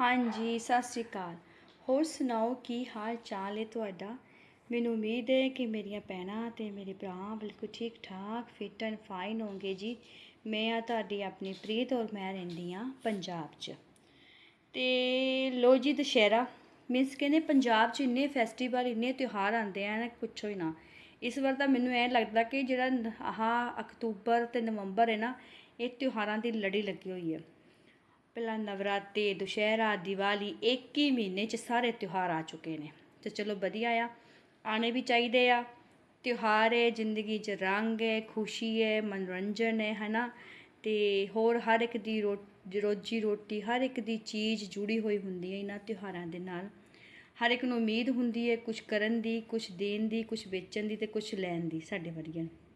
ਹਾਂਜੀ, ਸਤਿ ਸ਼੍ਰੀ ਅਕਾਲ। ਹੋਰ ਸੁਣਾਓ, ਕੀ ਹਾਲ ਚਾਲ ਹੈ ਤੁਹਾਡਾ? ਮੈਨੂੰ ਉਮੀਦ ਹੈ ਕਿ ਮੇਰੀਆਂ ਭੈਣਾਂ ਤੇ ਮੇਰੇ ਭਰਾ ਬਿਲਕੁਲ ਠੀਕ ਠਾਕ ਫਿਟ ਐਂਡ ਫਾਈਨ ਹੋਣਗੇ ਜੀ। ਮੈਂ ਆ ਤੁਹਾਡੀ ਆਪਣੀ ਪ੍ਰੀਤ ਔਰ ਮੈਂ ਰਹਿੰਦੀ ਆ ਪੰਜਾਬ 'ਚ। ਤੇ ਲੋ ਜੀ ਦੁਸ਼ਹਿਰਾ। ਮੀਨਸ ਕਹਿੰਦੇ ਪੰਜਾਬ 'ਚ ਇੰਨੇ ਫੈਸਟੀਵਲ ਇੰਨੇ ਤਿਉਹਾਰ ਆਉਂਦੇ ਆ ਨਾ, ਪੁੱਛੋ ਹੀ ਨਾ। ਇਸ ਵਾਰ ਤਾਂ ਮੈਨੂੰ ਐ ਲੱਗਦਾ ਕਿ ਜਿਹੜਾ ਨ- ਆਹ ਅਕਤੂਬਰ ਤੇ ਨਵੰਬਰ ਹੈ ਨਾ, ਇਹ ਤਿਉਹਾਰਾਂ ਦੀ ਲੜੀ ਲੱਗੀ ਹੋਈ ਹੈ। ਪਹਿਲਾਂ ਨਵਰਾਤੇ, ਦੁਸ਼ਹਿਰਾ, ਦੀਵਾਲੀ, ਇੱਕ ਹੀ ਮਹੀਨੇ 'ਚ ਸਾਰੇ ਤਿਉਹਾਰ ਆ ਚੁੱਕੇ ਨੇ। ਤੇ ਚਲੋ ਵਧੀਆ ਆ। ਆਣੇ ਵੀ ਚਾਹੀਦੇ ਆ। ਤਿਉਹਾਰ ਹੈ, ਜ਼ਿੰਦਗੀ 'ਚ ਰੰਗ ਹੈ, ਖੁਸ਼ੀ ਹੈ, ਮਨੋਰੰਜਨ ਹੈ, ਹਨਾ? ਤੇ ਹੋਰ ਹਰ ਇੱਕ ਦੀ ਰੋ, ਰੋਜੀ ਰੋਟੀ, ਹਰ ਇੱਕ ਦੀ ਚੀਜ਼ ਜੁੜੀ ਹੋਈ ਹੁੰਦੀ ਹੈ ਇਹਨਾਂ ਤਿਉਹਾਰਾਂ ਦੇ ਨਾਲ। ਹਰ ਇੱਕ ਨੂੰ ਉਮੀਦ ਹੁੰਦੀ ਹੈ ਕੁਝ ਕਰਨ ਦੀ ਕੁਝ ਦੇਣ ਦੀ ਕੁਝ ਵੇਚਣ ਦੀ ਤੇ ਕੁਝ ਲੈਣ ਦੀ ਸਾਡੇ ਵਰਗਿਆਂ ਨੂੰ।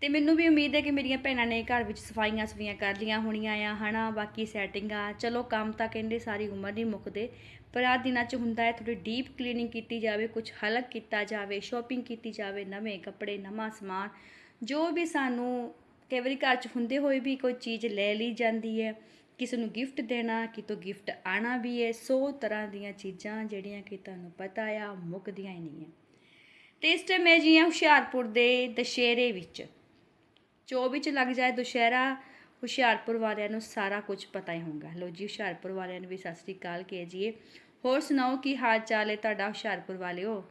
ਤੇ ਮੈਨੂੰ ਵੀ ਉਮੀਦ ਹੈ ਕਿ ਮੇਰੀਆਂ ਭੈਣਾਂ ਨੇ ਘਰ ਵਿੱਚ ਸਫਾਈਆਂ ਸਫੀਆਂ ਕਰ ਲੀਆਂ ਹੋਣੀਆਂ ਆ, ਹਨਾ, ਬਾਕੀ ਸੈਟਿੰਗਾਂ। ਚਲੋ, ਕੰਮ ਤਾਂ ਕਹਿੰਦੇ ਸਾਰੀ ਉਮਰ ਨਹੀਂ ਮੁੱਕਦੇ, ਪਰ ਆਹ ਦਿਨਾਂ 'ਚ ਹੁੰਦਾ ਹੈ ਥੋੜੀ ਡੀਪ ਕਲੀਨਿੰਗ ਕੀਤੀ ਜਾਵੇ ਕੁਝ ਹਲਕ ਕੀਤਾ ਜਾਵੇ ਸ਼ਾਪਿੰਗ ਕੀਤੀ ਜਾਵੇ, ਨਵੇਂ ਕੱਪੜੇ, ਨਵਾਂ ਸਮਾਨ, ਜੋ ਵੀ ਸਾਨੂੰ ਕਈ ਵਾਰੀ ਘਰ 'ਚ ਹੁੰਦੇ ਹੋਏ ਵੀ ਕੋਈ ਚੀਜ਼ ਲੈ ਲਈ ਜਾਂਦੀ ਹੈ, ਕਿਸੇ ਨੂੰ ਗਿਫਟ ਦੇਣਾ, ਕਿਤੋਂ ਗਿਫਟ ਆਣਾ ਵੀ ਹੈ, ਸੌ ਤਰ੍ਹਾਂ ਦੀਆਂ ਚੀਜ਼ਾਂ ਜਿਹੜੀਆਂ ਕਿ ਤੁਹਾਨੂੰ ਪਤਾ ਆ, ਮੁੱਕਦੀਆਂ ਹੀ ਨਹੀਂ ਹੈ। ਤੇ ਇਸ ਟਾਈਮ ਮੈਂ ਜੀ ਹਾਂ ਹੁਸ਼ਿਆਰਪੁਰ ਦੇ ਦਸ਼ਹਿਰੇ ਵਿੱਚ। 24 ਚ ਲੱਗ ਜਾਏ ਦੁਸ਼ਹਿਰਾ, ਹੁਸ਼ਿਆਰਪੁਰ ਵਾਲਿਆਂ ਨੂੰ ਸਾਰਾ ਕੁਝ ਪਤਾ ਹੀ ਹੋਊਗਾ। ਲੋ ਜੀ, ਹੁਸ਼ਿਆਰਪੁਰ ਵਾਲਿਆਂ ਨੂੰ ਵੀ ਸਤਿ ਸ੍ਰੀ ਅਕਾਲ ਕਹਿ ਜੀਏ ਹੋਰ ਸੁਣਾਓ, ਕੀ ਹਾਲ ਚਾਲ ਹੈ ਤੁਹਾਡਾ ਹੁਸ਼ਿਆਰਪੁਰ ਵਾਲਿਓ?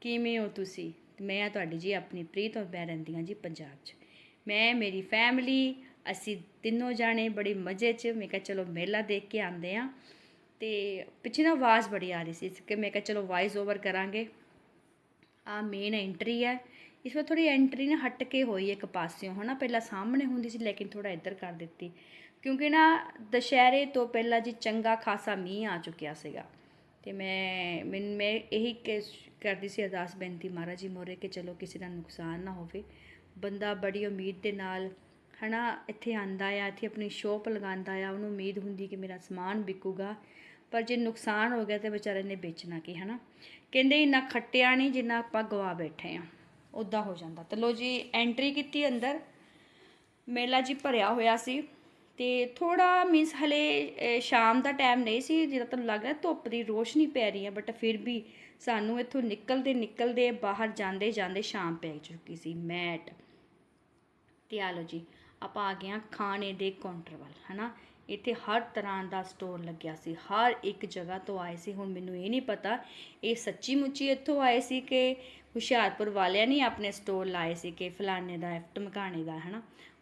ਕਿਵੇਂ ਹੋ ਤੁਸੀਂ? ਮੈਂ ਆ ਤੁਹਾਡੀ ਜੀ ਆਪਣੀ ਪ੍ਰੀਤ ਔਰ ਮੈਂ ਰਹਿੰਦੀ ਹਾਂ ਜੀ ਪੰਜਾਬ 'ਚ। ਮੈਂ, ਮੇਰੀ ਫੈਮਿਲੀ ਅਸੀਂ ਤਿੰਨੋਂ ਜਾਣੇ ਬੜੇ ਮਜ਼ੇ 'ਚ, ਮੈਂ ਕਿਹਾ ਚਲੋ ਮੇਲਾ ਦੇਖ ਕੇ ਆਉਂਦੇ ਆ ਤੇ ਪਿੱਛੇ ਨਾ ਆਵਾਜ਼ ਬੜੀ ਆ ਰਹੀ ਸੀ, ਇਸ ਕਰਕੇ ਮੈਂ ਕਿਹਾ ਚਲੋ ਵਾਇਸ ਓਵਰ ਕਰਾਂਗੇ। ਆ ਮੇਨ ਐਂਟਰੀ ਹੈ। ਇਸ ਵਾਰ ਥੋੜੀ ਐਂਟਰੀ ਨਾ ਹਟ ਕੇ ਹੋਈ ਇੱਕ ਪਾਸਿਓਂ, ਹਨਾ? ਪਹਿਲਾਂ ਸਾਹਮਣੇ ਹੁੰਦੀ ਸੀ, ਲੇਕਿਨ ਥੋੜਾ ਇੱਧਰ ਕਰ ਦਿੱਤੀ। ਕਿਉਂਕਿ ਨਾ ਦੁਸ਼ਹਿਰੇ ਤੋਂ ਪਹਿਲਾਂ ਜੀ ਚੰਗਾ ਖਾਸਾ ਮੀਂਹ ਆ ਚੁੱਕਿਆ ਸੀਗਾ। ਤੇ ਮੈਂ ਮੈਨ- ਮੈਂ ਇਹੀ ਕਿ- ਕਰਦੀ ਸੀ ਅਰਦਾਸ ਬੇਨਤੀ ਮਹਾਰਾਜ ਜੀ ਮੋਰੇ ਕਿ ਚਲੋ ਕਿਸੇ ਦਾ ਨੁਕਸਾਨ ਨਾ ਹੋਵੇ। ਬੰਦਾ ਬੜੀ ਉਮੀਦ ਦੇ ਨਾਲ, ਹਨਾ, ਇੱਥੇ ਆਂਦਾ ਆ, ਇੱਥੇ ਆਪਣੀ ਸ਼ੋਪ ਲਗਾਉਂਦਾ ਆ, ਉਹਨੂੰ ਉਮੀਦ ਹੁੰਦੀ ਕਿ ਮੇਰਾ ਸਮਾਨ ਵਿਕੂਗਾ। ਪਰ ਜੇ ਨੁਕਸਾਨ ਹੋ ਗਿਆ ਤੇ ਵਿਚਾਰੇ ਨੇ ਵੇਚਣਾ ਕੀ, ਹਨਾ? ਕਹਿੰਦੇ ਇੰਨਾ ਖੱਟਿਆ ਨਹੀਂ ਜਿੰਨਾ ਆਪਾਂ ਗਵਾ ਬੈਠੇ ਆ। ਉਦਾਂ ਹੋ ਜਾਂਦਾ। ਤੇ ਲੋ ਜੀ ਐਂਟਰੀ ਕੀਤੀ ਅੰਦਰ। ਮੇਲਾ ਜੀ ਭਰਿਆ ਹੋਇਆ ਸੀ। ਤੇ ਥੋੜਾ ਮੀਨਸ ਹਲੇ ਸ਼ਾਮ ਦਾ ਟਾਈਮ ਨਹੀਂ ਸੀ ਜਿਹੜਾ ਤੁਹਾਨੂੰ ਲੱਗ ਰਿਹਾ, ਧੁੱਪ ਦੀ ਰੋਸ਼ਨੀ ਪੈ ਰਹੀ ਹੈ ਬਟ ਫਿਰ ਵੀ ਸਾਨੂੰ ਇੱਥੋਂ ਨਿਕਲਦੇ ਨਿਕਲਦੇ ਬਾਹਰ ਜਾਂਦੇ ਜਾਂਦੇ ਸ਼ਾਮ ਪੈ ਚੁੱਕੀ ਸੀ। ਮੈਟ। ਤੇ ਆ ਲਓ ਜੀ, ਆਪਾਂ ਆ ਗਏ ਹਾਂ ਖਾਣੇ ਦੇ ਕਾਊਂਟਰ ਵੱਲ, ਹਨਾ? ਇੱਥੇ ਹਰ ਤਰ੍ਹਾਂ ਦਾ ਸਟੋਰ ਲੱਗਿਆ ਸੀ, ਹਰ ਇੱਕ ਜਗ੍ਹਾ ਤੋਂ ਆਏ ਸੀ। ਹੁਣ ਮੈਨੂੰ ਇਹ ਨਹੀਂ ਪਤਾ, ਇਹ ਸੱਚੀ ਮੁੱਚੀ ਇੱਥੋਂ ਆਏ ਸੀ ਕਿ ਹੁਸ਼ਿਆਰਪੁਰ ਵਾਲਿਆਂ ਨੇ ਆਪਣੇ ਸਟੋਰ ਲਾਏ ਸੀ ਕਿ ਫਲਾਣੇ ਦਾ ਟਮਕਾਣੇ ਦਾ, ਹਨਾ?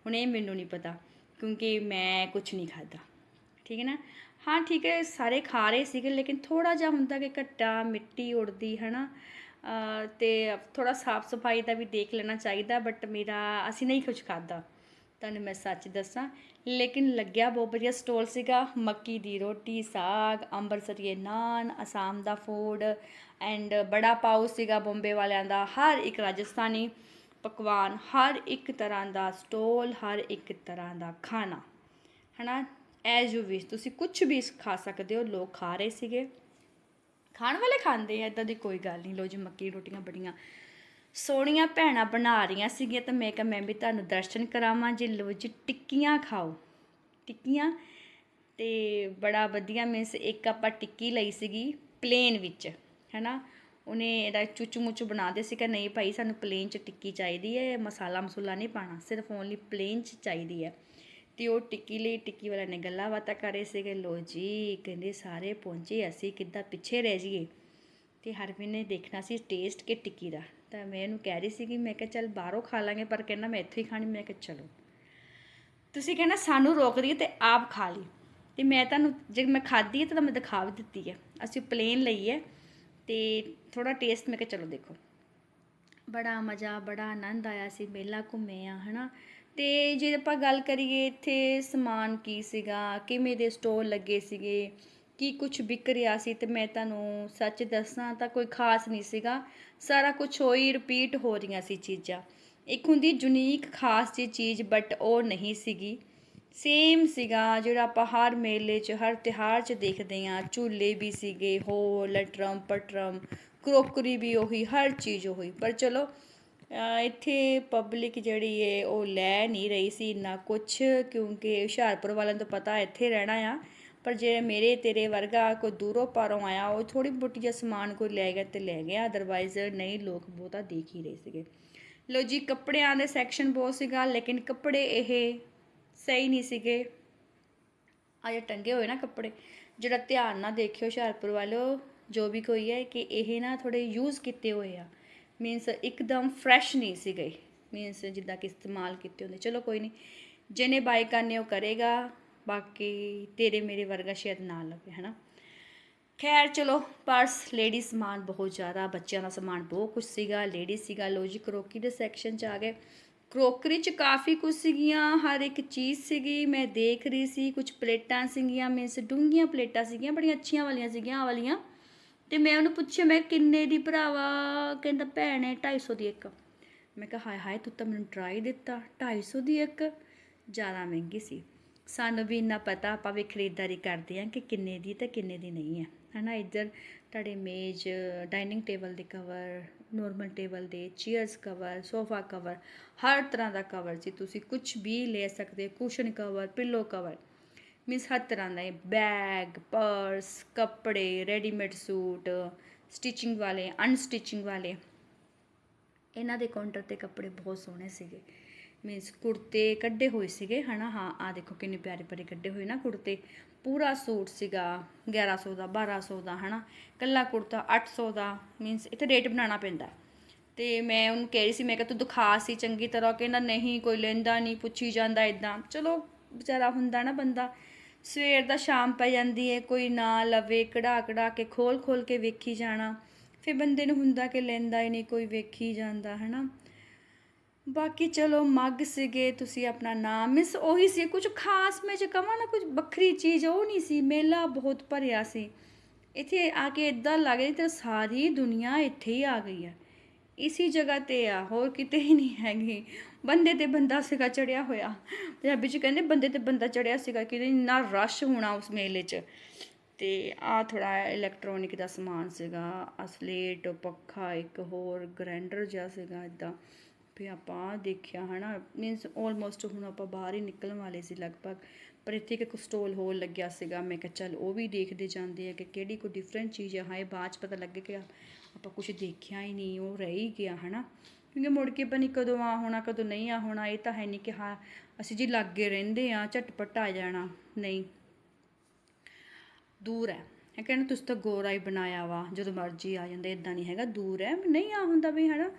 ਹੁਣ ਇਹ ਮੈਨੂੰ ਨਹੀਂ ਪਤਾ, ਕਿਉਂਕਿ ਮੈਂ ਕੁਝ ਨਹੀਂ ਖਾਦਾ ਠੀਕ ਹੈ ਨਾ? ਹਾਂ, ਠੀਕ ਹੈ, ਸਾਰੇ ਖਾ ਰਹੇ ਸੀਗੇ, ਲੇਕਿਨ ਥੋੜਾ ਜਿਹਾ ਹੁੰਦਾ ਕਿ ਘੱਟਾ ਮਿੱਟੀ ਉੜਦੀ, ਹਨਾ? ਅਹ, ਤੇ ਥੋੜਾ ਸਾਫ਼ ਸਫ਼ਾਈ ਦਾ ਵੀ ਦੇਖ ਲੈਣਾ ਚਾਹੀਦਾ ਬਟ ਮੇਰਾ, ਅਸੀਂ ਨਹੀਂ ਕੁਝ ਖਾਦਾ ਤੁਹਾਨੂੰ ਮੈਂ ਸੱਚ ਦੱਸਾਂ ਲੇਕਿਨ ਲੱਗਿਆ ਬਹੁਤ ਵਧੀਆ ਸਟੋਲ ਸੀਗਾ। ਮੱਕੀ ਦੀ ਰੋਟੀ, ਸਾਗ ਅੰਮ੍ਰਿਤਸਰੀਏ ਨਾਨ, ਅਸਾਮ ਦਾ ਫੂਡ ਐਂਡ ਬੜਾ ਪਾਉ ਸੀਗਾ ਬੰਬੇ ਵਾਲਿਆਂ ਦਾ। ਹਰ ਇੱਕ ਰਾਜਸਥਾਨੀ ਪਕਵਾਨ, ਹਰ ਇੱਕ ਤਰ੍ਹਾਂ ਦਾ ਸਟੋਲ, ਹਰ ਇੱਕ ਤਰ੍ਹਾਂ ਦਾ ਖਾਣਾ। ਹਨਾ? As you wish. ਤੁਸੀਂ ਕੁਝ ਵੀ ਖਾ ਸਕਦੇ ਹੋ, ਲੋਕ ਖਾ ਰਹੇ ਸੀਗੇ। ਖਾਣ ਵਾਲੇ ਖਾਂਦੇ ਆ ਇਦਾਂ ਦੀ ਕੋਈ ਗੱਲ ਨਹੀਂ। ਲੋ ਜੀ, ਮੱਕੀ ਦੀ ਰੋਟੀਆਂ ਬੜੀਆਂ ਸੋਹਣੀਆਂ ਭੈਣਾਂ ਬਣਾ ਰਹੀਆਂ ਸੀਗੀਆਂ ਤਾਂ ਮੈਂ ਕਿਹਾ ਮੈਂ ਵੀ ਤੁਹਾਨੂੰ ਦਰਸ਼ਨ ਕਰਾਵਾਂ, ਜੇ ਲੋ ਜੀ ਟਿੱਕੀਆਂ ਖਾਓ। ਟਿੱਕੀਆਂ ਤੇ ਬੜਾ ਵਧੀਆ ਮੀਨਸ ਇੱਕ ਆਪਾਂ ਟਿੱਕੀ ਲਈ ਸੀਗੀ ਪਲੇਨ ਵਿੱਚ, ਹੈਨਾ? ਉਹਨੇ ਇਹਦਾ ਚੁੱਚੂ ਮੁੱਚੂ ਬਣਾ ਦੇ ਸੀ ਕਿ ਨਹੀਂ ਭਾਈ ਸਾਨੂੰ ਪਲੇਨ ਚ ਟਿੱਕੀ ਚਾਹੀਦੀ ਹੈ, ਮਸਾਲਾ ਮਸੂਲਾ ਨਹੀਂ ਪਾਣਾ ਸਿਰਫ ਓਨਲੀ ਪਲੇਨ ਚ ਚਾਹੀਦੀ ਹੈ। ਤੇ ਉਹ ਟਿੱਕੀ ਲਈ, ਟਿੱਕੀ ਵਾਲਾ ਨੇ ਗੱਲਾਂ ਬਾਤਾਂ ਕਰ ਰਹੇ ਸੀਗੇ ਲੋ ਜੀ ਕਹਿੰਦੇ ਸਾਰੇ ਪਹੁੰਚੇ ਅਸੀਂ ਕਿੱਦਾਂ ਪਿੱਛੇ ਰਹਿ ਜਾਈਏ। ਤੇ ਹਰਵਿਨ ਨੇ ਦੇਖਣਾ ਸੀ ਟੇਸਟ ਕਿ ਟਿੱਕੀ ਦਾ। ਤਾਂ ਮੈਂ ਇਹਨੂੰ ਕਹਿ ਰਹੀ ਸੀ ਕਿ ਮੈਂ ਕਿਹਾ ਚੱਲ ਬਾਹਰੋਂ ਖਾ ਲਾਂਗੇ, ਪਰ ਕਹਿੰਦਾ ਮੈਂ ਇੱਥੇ ਹੀ ਖਾਣੀ, ਮੈਂ ਕਿਹਾ ਚਲੋ। ਤੁਸੀਂ ਕਹਿੰਦਾ ਸਾਨੂੰ ਰੋਕ ਰਹੀ ਤੇ ਆਪ ਖਾ ਲਈ। ਤੇ ਮੈਂ ਤੁਹਾਨੂੰ, ਜੇ ਮੈਂ ਖਾਧੀ ਹੈ ਤਾਂ ਮੈਂ ਦਿਖਾ ਵੀ ਦਿੱਤੀ ਹੈ। ਅਸੀਂ ਪਲੇਨ ਲਈ ਹੈ ਤੇ ਥੋੜਾ ਟੇਸਟ ਮੈਂ ਕਿਹਾ ਚਲੋ ਦੇਖੋ। ਬੜਾ ਮਜ਼ਾ, ਬੜਾ ਆਨੰਦ ਆਇਆ ਸੀ ਮੇਲਾ ਘੁੰਮੇ ਆ, ਹਨਾ। ਤੇ ਜੇ ਆਪਾਂ ਗੱਲ ਕਰੀਏ ਇੱਥੇ ਸਮਾਨ ਕੀ ਸੀਗਾ, ਕਿਵੇਂ ਦੇ ਸਟੋਰ ਲੱਗੇ ਸੀਗੇ ਕੀ ਕੁਝ ਵਿਕ ਰਿਹਾ ਸੀ ਤੇ ਮੈਂ ਤੁਹਾਨੂੰ ਸੱਚ ਦੱਸਾਂ ਤਾਂ ਕੋਈ ਖਾਸ ਨਹੀਂ ਸੀਗਾ। ਸਾਰਾ ਕੁਝ ਹੋਈ ਰਿਪੀਟ ਹੋ ਰਹੀਆਂ ਸੀ ਚੀਜ਼ਾਂ। ਇੱਕ ਹੁੰਦੀ ਯੂਨੀਕ ਖਾਸ ਜੀ ਚੀਜ਼ ਬਟ ਉਹ ਨਹੀਂ ਸੀਗੀ। ਸੇਮ ਸੀਗਾ ਜਿਹੜਾ ਆਪਾਂ ਹਰ ਮੇਲੇ 'ਚ, ਹਰ ਤਿਉਹਾਰ 'ਚ ਦੇਖਦੇ ਆ ਝੂਲੇ ਵੀ ਸੀਗੇ ਹੋ ਲਟਰਮ ਪਟਰਮ, ਕਰੋਕਰੀ ਵੀ ਉਹੀ, ਹਰ ਚੀਜ਼ ਉਹੀ। ਪਰ ਚਲੋ ਇੱਥੇ ਪਬਲਿਕ ਜਿਹੜੀ ਏ, ਉਹ ਲੈ ਨਹੀਂ ਰਹੀ ਸੀ ਇੰਨਾ ਕੁਛ ਕਿਉਂਕਿ ਹੁਸ਼ਿਆਰਪੁਰ ਵਾਲਿਆਂ ਤੋਂ ਪਤਾ ਇੱਥੇ ਰਹਿਣਾ ਆ। ਪਰ ਜੇ ਮੇਰੇ ਤੇਰੇ ਵਰਗਾ ਕੋਈ ਦੂਰੋਂ ਪਾਰੋਂ ਆਇਆ ਉਹ ਥੋੜੀ ਬੁੱਟੀ ਜਿਹਾ ਸਮਾਨ ਕੋਈ ਲੈ ਗਿਆ ਤੇ ਲੈ ਗਿਆ ਅਦਰਵਾਈਜ਼ ਨਹੀਂ ਲੋਕ ਬਹੁਤਾ ਦੇਖ ਹੀ ਰਹੇ ਸੀਗੇ। ਲੋ ਜੀ, ਕੱਪੜਿਆਂ ਦੇ ਸੈਕਸ਼ਨ ਬਹੁਤ ਸੀਗਾ, ਲੇਕਿਨ ਕੱਪੜੇ ਇਹ ਸਹੀ ਨਹੀਂ ਸੀਗੇ। ਆਏ ਟੰਗੇ ਹੋਏ ਨਾ ਕੱਪੜੇ, ਜਿਹੜਾ ਧਿਆਨ ਨਾਲ ਦੇਖਿਓ ਹੁਸ਼ਿਆਰਪੁਰ ਵਾਲਿਓ ਜੋ ਵੀ ਕੋਈ ਹੈ ਕਿ ਇਹ ਨਾ ਥੋੜੇ ਯੂਜ਼ ਕੀਤੇ ਹੋਏ ਆ। ਮੀਨਸ ਇੱਕਦਮ ਫਰੈਸ਼ ਨਹੀਂ ਸੀ ਗਏ ਮੀਨਸ ਜਿੱਦਾਂ ਕਿ ਇਸਤੇਮਾਲ ਕੀਤੇ ਹੁੰਦੇ। ਚਲੋ ਕੋਈ ਨਹੀਂ, ਜਿਹਨੇ ਬਾਈ ਕਰਨੇ ਉਹ ਕਰੇਗਾ। ਬਾਕੀ ਤੇਰੇ ਮੇਰੇ ਵਰਗਾ ਸ਼ਾਇਦ ਨਾ ਲੱਗੇ ਹਨਾ? ਖੈਰ, ਚਲੋ ਪਰਸ ਲੇਡੀ ਸਮਾਨ ਬਹੁਤ ਜ਼ਿਆਦਾ, ਬੱਚਿਆਂ ਦਾ ਸਮਾਨ ਬਹੁਤ ਕੁਝ ਸੀਗਾ ਲੇਡੀਜ਼ ਸੀਗਾ ਲੋ ਜੀ ਕਰੋਕੀ ਦੇ ਸੈਕਸ਼ਨ 'ਚ ਆ ਗਏ। ਕਰੋਕਰੀ 'ਚ ਕਾਫੀ ਕੁਝ ਸੀਗੀਆਂ, ਹਰ ਇੱਕ ਚੀਜ਼ ਸੀਗੀ, ਮੈਂ ਦੇਖ ਰਹੀ ਸੀ ਕੁਝ ਪਲੇਟਾਂ ਸੀਗੀਆਂ ਮੀਨਸ ਡੂੰਘੀਆਂ ਪਲੇਟਾਂ ਸੀਗੀਆਂ, ਬੜੀਆਂ ਅੱਛੀਆਂ ਵਾਲੀਆਂ ਸੀਗੀਆਂ ਆ ਵਾਲੀਆਂ। ਤੇ ਮੈਂ ਉਹਨੂੰ ਪੁੱਛਿਆ, ਮੈਂ ਕਿੰਨੇ ਦੀ ਭਰਾਵਾ? ਕਹਿੰਦਾ, ਭੈਣ ਭੈਣੇ 250 ਦੀ ਇੱਕ। ਮੈਂ ਕਿਹਾ, ਹਾਏ ਹਾਏ, ਤੂੰ ਤਾਂ ਮੈਨੂੰ ਡਰਾਈ ਦਿੱਤਾ 250 ਦੀ ਇੱਕ। ਜ਼ਿਆਦਾ ਮਹਿੰਗੀ ਸੀ। ਸਾਨੂੰ ਵੀ ਇੰਨਾ ਪਤਾ, ਆਪਾਂ ਵੀ ਖਰੀਦਦਾਰੀ ਕਰਦੇ ਹਾਂ ਕਿ ਕਿੰਨੇ ਦੀ ਤੇ ਕਿੰਨੇ ਦੀ ਨਹੀਂ ਹੈ। ਹੈ ਨਾ ਇੱਧਰ ਤੁਹਾਡੇ ਮੇਜ਼, ਡਾਈਨਿੰਗ ਟੇਬਲ ਦੇ ਕਵਰ ਨੋਰਮਲ ਟੇਬਲ ਦੇ ਚੇਅਰਸ ਕਵਰ ਸੋਫਾ ਕਵਰ, ਹਰ ਤਰ੍ਹਾਂ ਦਾ ਕਵਰ ਜੀ ਤੁਸੀਂ ਕੁਝ ਵੀ ਲੈ ਸਕਦੇ cushion cover pillow cover. Means ਹਰ ਤਰ੍ਹਾਂ ਦਾ ਬੈਗ ਪਰਸ ਕੱਪੜੇ ਰੈਡੀਮੇਡ ਸੂਟ ਸਟਿਚਿੰਗ ਵਾਲੇ ਅਨਸਟਿਚਿੰਗ ਵਾਲੇ। ਇਹਨਾਂ ਦੇ ਕਾਊਂਟਰ ਤੇ ਕੱਪੜੇ ਬਹੁਤ ਸੋਹਣੇ ਸੀਗੇ। ਮੀਨਸ ਕੁੜਤੇ ਕੱਢੇ ਹੋਏ ਸੀਗੇ, ਹਨਾ? ਹਾਂ ਆ ਦੇਖੋ ਕਿੰਨੇ ਪਿਆਰੇ ਪਿਆਰੇ ਕੱਢੇ ਹੋਏ ਨਾ ਕੁੜਤੇ। ਪੂਰਾ ਸੂਟ ਸੀਗਾ 1100 ਦਾ 1200 ਦਾ, ਹਨਾ? ਕੱਲਾ ਕੁੜਤਾ 800 ਦਾ ਮੀਨਸ ਇੱਥੇ ਰੇਟ ਬਣਾਉਣਾ ਪੈਂਦਾ। ਤੇ ਮੈਂ ਉਹਨੂੰ ਕਹਿ ਰਹੀ ਸੀ, ਮੈਂ ਕਿਹਾ ਤੂੰ ਦਿਖਾ ਸੀ ਚੰਗੀ ਤਰ੍ਹਾਂ ਕਹਿੰਦਾ ਨਹੀਂ, ਕੋਈ ਲੈਂਦਾ ਨਹੀਂ, ਪੁੱਛੀ ਜਾਂਦਾ ਇਦਾਂ ਚਲੋ, ਵਿਚਾਰਾ ਹੁੰਦਾ ਨਾ ਬੰਦਾ। ਸਵੇਰ ਦਾ ਸ਼ਾਮ ਪੈ ਜਾਂਦੀ ਹੈ ਕੋਈ ਨਾ ਲਵੇ, ਕਢਾ ਕਢਾ ਕੇ, ਖੋਲ ਖੋਲ ਕੇ ਵੇਖੀ ਜਾਣਾ। ਫਿਰ ਬੰਦੇ ਨੂੰ ਹੁੰਦਾ ਕਿ ਲੈਂਦਾ ਹੀ ਨਹੀਂ, ਕੋਈ ਵੇਖੀ ਜਾਂਦਾ, ਹਨਾ? ਬਾਕੀ ਚਲੋ ਮੱਗ ਸੀਗੇ, ਤੁਸੀਂ ਆਪਣਾ ਨਾਮ ਮਿਸ ਉਹੀ ਸੀ ਕੁਝ ਖਾਸ ਮੈਂ ਜੇ ਕਹਾਂ ਨਾ ਕੁਝ ਵੱਖਰੀ ਚੀਜ਼ ਉਹ ਨਹੀਂ ਸੀ, ਮੇਲਾ ਬਹੁਤ ਭਰਿਆ ਸੀ। ਇੱਥੇ ਆ ਕੇ ਇਦਾਂ ਲੱਗ ਰਹੀ ਤੇ ਸਾਰੀ ਦੁਨੀਆ ਇੱਥੇ ਹੀ ਆ ਗਈ ਹੈ ਇਸੀ ਜਗ੍ਹਾ ਤੇ ਆ, ਹੋਰ ਕਿਤੇ ਹੀ ਨਹੀਂ ਹੈਗੀ। ਬੰਦੇ ਤੇ ਬੰਦਾ ਸੀਗਾ ਚੜਿਆ ਹੋਇਆ। ਪੰਜਾਬੀ ਚ ਕਹਿੰਦੇ ਬੰਦੇ ਤੇ ਬੰਦਾ ਚੜਿਆ ਸੀਗਾ ਕਿ ਇੰਨਾ ਰਸ਼ ਹੋਣਾ ਉਸ ਮੇਲੇ 'ਚ। ਤੇ ਆ ਥੋੜਾ ਇਲੈਕਟ੍ਰੋਨਿਕ ਦਾ ਸਮਾਨ ਸੀਗਾ ਅਸਲੇਟ ਪੱਖਾ, ਇੱਕ ਹੋਰ ਗ੍ਰੈਂਡਰ ਜਿਹਾ ਸੀਗਾ ਇਦਾਂ ਫਿਰ ਆਪਾਂ ਦੇਖਿਆ, ਹਨਾ? ਮੀਨਸ ਆਲਮੋਸਟ ਹੁਣ ਆਪਾਂ ਬਾਹਰ ਹੀ ਨਿਕਲਣ ਵਾਲੇ ਸੀ ਲਗਭਗ, ਪਰ ਇੱਥੇ ਇੱਕ ਸਟੋਲ ਹੋਲ ਲੱਗਿਆ ਸੀਗਾ। ਮੈਂ ਕਿਹਾ, ਚੱਲ ਉਹ ਵੀ ਦੇਖਦੇ ਜਾਂਦੇ ਆ ਕਿ ਕਿਹੜੀ ਕੋਈ ਡਿਫਰੈਂਟ ਚੀਜ਼ ਹੈ ਹਾਏ ਬਾਅਦ ਚ ਪਤਾ ਲੱਗ ਗਿਆ, ਆਪਾਂ ਕੁਝ ਦੇਖਿਆ ਹੀ ਨਹੀਂ, ਉਹ ਰਹਿ ਹੀ ਗਿਆ, ਹਨਾ? ਕਿਉਂਕਿ ਮੁੜ ਕੇ ਪਤਾ ਨਹੀਂ ਕਦੋਂ ਆ ਹੋਣਾ, ਕਦੋਂ ਨਹੀਂ ਆ ਹੋਣਾ, ਇਹ ਤਾਂ ਹੈ ਨਹੀਂ ਕਿ ਹਾਂ, ਅਸੀਂ ਜੀ ਲਾਗੇ ਰਹਿੰਦੇ ਆ, ਝਟਪਟ ਆ ਜਾਣਾ। ਨਹੀਂ। ਦੂਰ ਹੈ। ਹੈ ਕਹਿੰਦੇ, ਤੁਸੀਂ ਤਾਂ ਗੋਰਾ ਹੀ ਬਣਾਇਆ ਵਾ, ਜਦੋਂ ਮਰਜ਼ੀ ਆ ਜਾਂਦੇ ਇਦਾਂ ਨਹੀਂ ਹੈਗਾ, ਦੂਰ ਹੈ। ਨਹੀਂ ਆ ਹੁੰਦਾ ਵੀ, ਹਨਾ?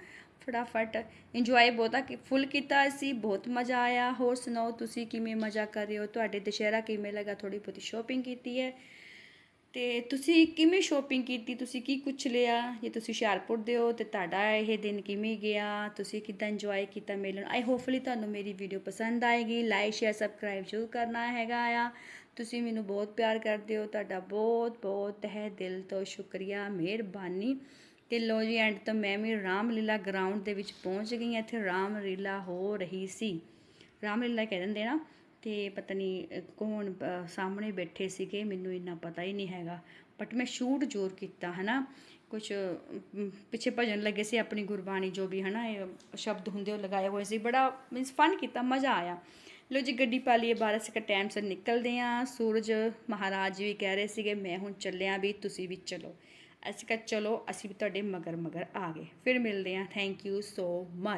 ਫਟਾਫਟ ਇੰਜੋਏ ਬਹੁਤਾ ਫੁੱਲ ਕੀਤਾ ਅਸੀਂ, ਬਹੁਤ ਮਜ਼ਾ ਆਇਆ। ਹੋਰ ਸੁਣਾਓ, ਤੁਸੀਂ ਕਿਵੇਂ ਮਜ਼ਾ ਕਰ ਰਹੇ ਹੋ? ਤੁਹਾਡੇ ਦੁਸ਼ਹਿਰਾ ਕਿਵੇਂ ਲੱਗਾ? ਥੋੜੀ ਬਹੁਤੀ ਸ਼ੋਪਿੰਗ ਕੀਤੀ ਹੈ। ਤੇ ਤੁਸੀਂ ਕਿਵੇਂ ਸ਼ੋਪਿੰਗ ਕੀਤੀ? ਤੁਸੀਂ ਕੀ ਕੁਝ ਲਿਆ? ਜੇ ਤੁਸੀਂ ਹੁਸ਼ਿਆਰਪੁਰ ਦੇ ਹੋ, ਤੇ ਤੁਹਾਡਾ ਇਹ ਦਿਨ ਕਿਵੇਂ ਗਿਆ? ਤੁਸੀਂ ਕਿਦਾਂ ਇੰਜੋਏ ਕੀਤਾ ਮੇਲੇ ਨੂੰ ਆਈ ਹੋਪਫੁਲੀ ਤੁਹਾਨੂੰ ਮੇਰੀ ਵੀਡੀਓ ਪਸੰਦ ਆਏਗੀ। ਲਾਈਕ ਸ਼ੇਅਰ ਸਬਸਕ੍ਰਾਈਬ ਜ਼ਰੂਰ ਕਰਨਾ ਹੈਗਾ ਆ। ਤੁਸੀਂ ਮੈਨੂੰ ਬਹੁਤ ਪਿਆਰ ਕਰਦੇ ਹੋ। ਤੁਹਾਡਾ ਬਹੁਤ ਬਹੁਤ ਤਹਿ ਦਿਲ ਤੋਂ ਸ਼ੁਕਰੀਆ, ਮਿਹਰਬਾਨੀ। ਤੇ ਲੋ ਜੀ ਐਂਡ ਤੋਂ ਮੈਂ ਵੀ ਰਾਮਲੀਲਾ ਗਰਾਊਂਡ ਦੇ ਵਿੱਚ ਪਹੁੰਚ ਗਈ ਹਾਂ। ਇੱਥੇ ਰਾਮਲੀਲਾ ਹੋ ਰਹੀ ਸੀ। ਰਾਮਲੀਲਾ ਕਹਿ ਦਿੰਦੇ ਨਾ, ਤੇ ਪਤਾ ਨਹੀਂ ਕੌਣ ਸਾਹਮਣੇ ਬੈਠੇ ਸੀਗੇ, ਮੈਨੂੰ ਇੰਨਾ ਪਤਾ ਹੀ ਨਹੀਂ ਹੈਗਾ। ਬਟ ਮੈਂ ਸ਼ੂਟ ਜ਼ੋਰ ਕੀਤਾ, ਹਨਾ। ਕੁਝ ਪਿੱਛੇ ਭਜਨ ਲੱਗੇ ਸੀ ਆਪਣੀ ਗੁਰਬਾਣੀ ਜੋ ਵੀ, ਹਨਾ, ਇਹ ਸ਼ਬਦ ਹੁੰਦੇ ਉਹ ਲਗਾਏ ਹੋਏ ਸੀ। ਬੜਾ ਮੀਨਸ ਫਨ ਕੀਤਾ, ਮਜ਼ਾ ਆਇਆ। ਲੋ ਜੀ, ਗੱਡੀ ਪਾ ਲਈਏ 12 ਸਕ ਟਾਈਮ ਸਿਰ ਨਿਕਲਦੇ ਆ ਸੂਰਜ ਮਹਾਰਾਜ ਵੀ ਕਹਿ ਰਹੇ ਸੀਗੇ, ਮੈਂ ਹੁਣ ਚੱਲਿਆ ਵੀ, ਤੁਸੀਂ ਵੀ ਚਲੋ। ਅਸੀਂ ਕਿਹਾ, ਚਲੋ, ਅਸੀਂ ਵੀ ਤੁਹਾਡੇ ਮਗਰ ਮਗਰ ਆ ਗਏ। ਫਿਰ ਮਿਲਦੇ ਹਾਂ। Thank you so much